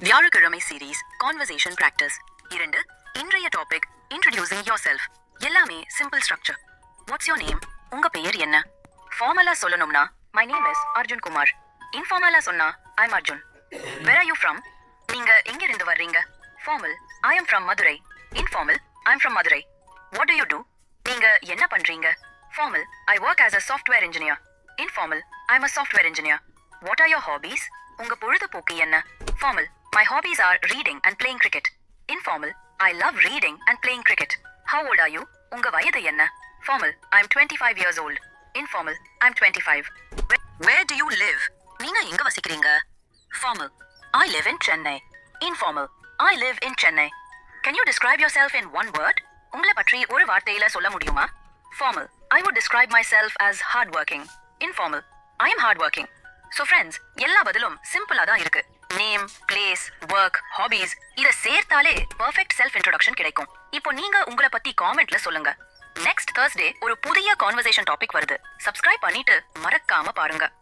வியாழக்கிழமை series conversation practice இரண்டு இன்றைய டாபிக் இன்ட்ரடியூசிங் யோர் செல்ஃப் எல்லாமே simple structure what's your name உங்க பெயர் என்ன? ஃபார்மலா சொல்லணும்னா my name is Arjun Kumar இன்ஃபார்மலா சொன்னா I'm Arjun where are you from நீங்க எங்க இருந்து வர்றீங்க? Formal I am from Madurai informal I am from Madurai what do you do நீங்க என்ன பண்றீங்க? Formal I work as a software engineer informal I am a software engineer what are your hobbies உங்க பொழுதுபோக்கு என்ன? Formal my hobbies are reading and playing cricket informal I love reading and playing cricket how old are you உங்க வயது என்ன? Formal I am twenty five years old informal I am twenty five where do you live நீங்க எங்க வசிக்கிறீங்க? Formal I live in Chennai informal I live in Chennai can you describe yourself in one word உங்களை பற்றி ஒரு வார்த்தையில சொல்ல முடியுமா? Formal I would describe myself as hard working informal I am hard working so friends எல்லா பதிலும் சிம்பிளா தான் இருக்கு. நேம் பிளேஸ் ஒர்க் ஹாபீஸ் இதை சேர்த்தாலே பெர்ஃபெக்ட் செல்ஃப் இன்ட்ரோடக்ஷன் கிடைக்கும். இப்போ நீங்க உங்களை பத்தி காமெண்ட்ல சொல்லுங்க. நெக்ஸ்ட் தேர்ஸ்டே ஒரு புதிய கான்வர்சேஷன் டாபிக் வருது. சப்ஸ்கிரைப் பண்ணிட்டு மறக்காம பாருங்க.